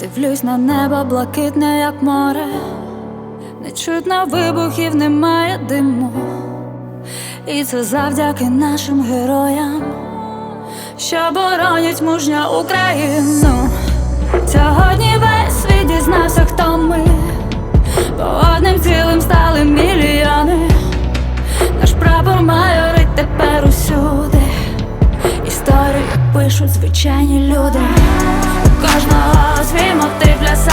Дивлюсь на небо блакитне, як море, не чутно вибухів, немає диму. І це завдяки нашим героям, що боронять мужня Україну. Сьогодні весь світ дізнався, хто ми, бо одним цілим стали мільйони. Пишуть звичайні люди. Кожного свій мотив для серця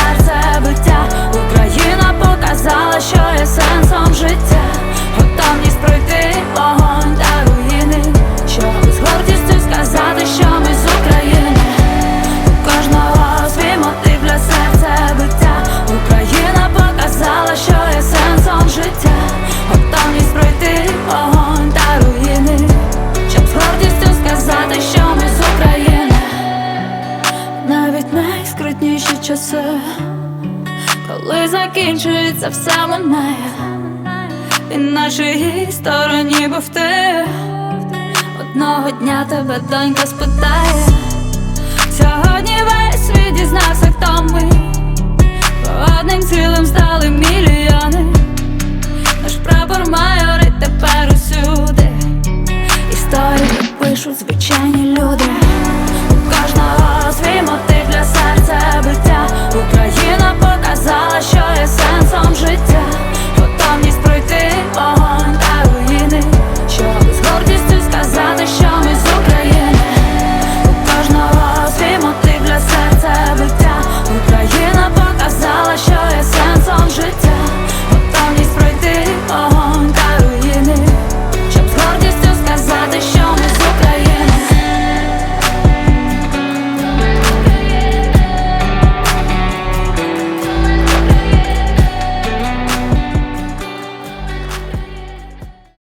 найскрутніші часи, коли закінчується все минає і нашій стороні був ти одного дня тебе донька спитає. Сьогодні весь світ дізнався, хто.